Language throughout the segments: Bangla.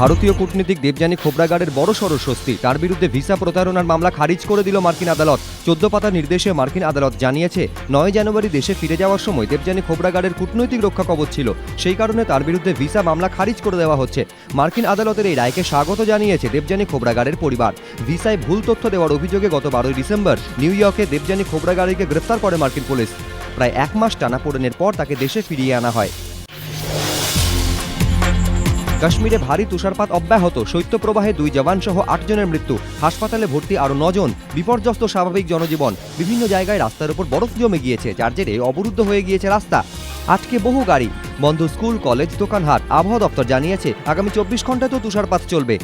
ভারতীয় কূটনীতিক দেবযানী খোবরাগাড়ের বড় সড় স্বস্তি। তার বিরুদ্ধে ভিসা প্রতারণার মামলা খারিজ করে দিল মার্কিন আদালত। চোদ্দ পাতা নির্দেশে মার্কিন আদালত জানিয়েছে, নয় জানুয়ারি দেশে ফিরে যাওয়ার সময় দেবযানী খোবরাগাড়ের কূটনৈতিক রক্ষা কবচ ছিল। সেই কারণে তার বিরুদ্ধে ভিসা মামলা খারিজ করে দেওয়া হচ্ছে। মার্কিন আদালতের এই রায়কে স্বাগত জানিয়েছে দেবযানী খোবরাগাড়ের পরিবার। ভিসায় ভুল তথ্য দেওয়ার অভিযোগে গত বারোই ডিসেম্বর নিউ ইয়র্কে দেবযানী খোবরাগাড়িকে গ্রেফতার করে মার্কিন পুলিশ। প্রায় এক মাস টানা টানাপোড়েনের পর তাকে দেশে ফিরিয়ে আনা হয়। কাশ্মীরে ভারী তুষারপাত অব্যাহত। শৈত্যপ্রবাহে দুই জওয়ান সহ আটজনের মৃত্যু। হাসপাতালে ভর্তি আরও নজন। বিপর্যস্ত স্বাভাবিক জনজীবন। বিভিন্ন জায়গায় রাস্তার উপর বরফ জমে গিয়েছে, যার জেরে অবরুদ্ধ হয়ে গিয়েছে রাস্তা। আটকে বহু গাড়ি। বন্ধ স্কুল, কলেজ, দোকানহাট। আবহাওয়া দপ্তর জানিয়েছে, আগামী চব্বিশ ঘন্টাতেও তুষারপাত চলবে।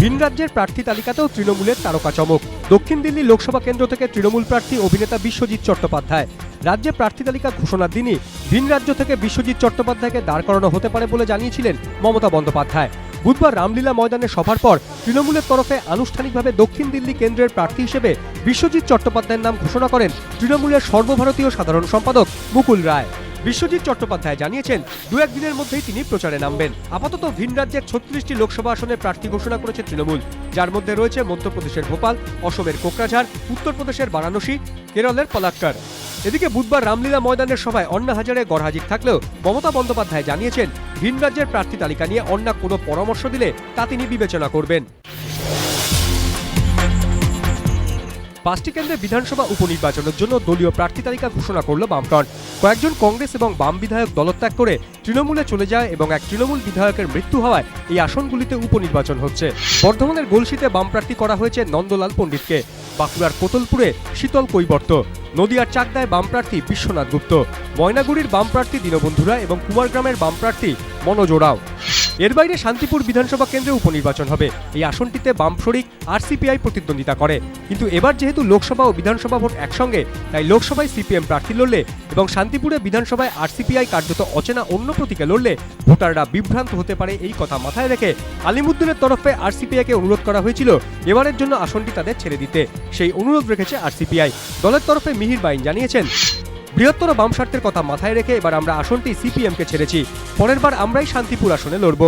ভিন রাজ্যের প্রার্থী তালিকাতেও তৃণমূলের তারকা চমক। দক্ষিণ দিল্লি লোকসভা কেন্দ্র থেকে তৃণমূল প্রার্থী অভিনেতা বিশ্বজিৎ চট্টোপাধ্যায়। রাজ্যে প্রার্থী তালিকা ঘোষণার দিনই ভিন রাজ্য থেকে বিশ্বজিৎ চট্টোপাধ্যায়কে দাঁড় করানো হতে পারে বলে জানিয়েছিলেন মমতা বন্দ্যোপাধ্যায়। বুধবার রামলীলা ময়দানে সভার পর তৃণমূলের তরফে আনুষ্ঠানিকভাবে দক্ষিণ দিল্লি কেন্দ্রের প্রার্থী হিসেবে বিশ্বজিৎ চট্টোপাধ্যায়ের নাম ঘোষণা করেন তৃণমূলের সর্বভারতীয় সাধারণ সম্পাদক মুকুল রায়। বিশ্বজিৎ চট্টোপাধ্যায় জানিয়েছেন, দু একদিনের মধ্যেই তিনি প্রচারে নামবেন। আপাতত ভিন রাজ্যের ছত্রিশটি লোকসভা আসনে প্রার্থী ঘোষণা করেছে তৃণমূল। যার মধ্যে রয়েছে মধ্যপ্রদেশের ভোপাল, অসমের কোকরাঝাড় উত্তরপ্রদেশের বারাণসী, কেরলের পলাক্কার এদিকে বুধবার রামলীলা ময়দানের সভায় অন্না হাজারে গড়হাজির থাকলেও মমতা বন্দ্যোপাধ্যায় জানিয়েছেন ভিন রাজ্যের প্রার্থী তালিকা নিয়ে অন্না কোনো পরামর্শ দিলে তা তিনি বিবেচনা করবেন। পাঁচটি কেন্দ্রে বিধানসভা উপনির্বাচনের জন্য দলীয় প্রার্থী তালিকা ঘোষণা করল বামফ্রন্ট। কয়েকজন কংগ্রেস এবং বাম বিধায়ক দলত্যাগ করে তৃণমূলে চলে যায় এবং এক তৃণমূল বিধায়কের মৃত্যু হওয়ায় এই আসনগুলিতে উপনির্বাচন হচ্ছে। বর্ধমানের গোলসিতে বাম প্রার্থী করা হয়েছে নন্দলাল পণ্ডিতকে। বাঁকুড়ার কোতলপুরে শীতল কৈবর্ত। নদিয়ার চাকদায় বাম প্রার্থী বিশ্বনাথ গুপ্ত। ময়নাগুড়ির বাম প্রার্থী দীনবন্ধুরা এবং কুমারগ্রামের বাম প্রার্থী মনোজ ওরাও। এর বাইরে শান্তিপুর বিধানসভা কেন্দ্রে উপনির্বাচন হবে। এই আসনটিতে বাম শরিক আরসিপিআই প্রতিদ্বন্দ্বিতা করে। কিন্তু এবার যেহেতু লোকসভা ও বিধানসভা ভোট একসঙ্গে, তাই লোকসভায় সিপিএম প্রার্থী লড়লে এবং শান্তিপুরে বিধানসভায় আরসিপিআই কার্যত অচেনা অন্য প্রতীকে লড়লে ভোটাররা বিভ্রান্ত হতে পারে এই কথা মাথায় রেখে আলিমুদ্দিনের তরফে আরসিপিআইকে অনুরোধ করা হয়েছিল এবারের জন্য আসনটি তাদের ছেড়ে দিতে। সেই অনুরোধ রেখেছে আরসিপিআই। দলের তরফে মিহির বাইন জানিয়েছেন বৃহত্তর বাম স্বার্থের কথা মাথায় রেখে এবার আমরা আসনটি সিপিএমকে ছেড়েছি। পরের বার আমরাই শান্তিপুর আসনে লড়ব।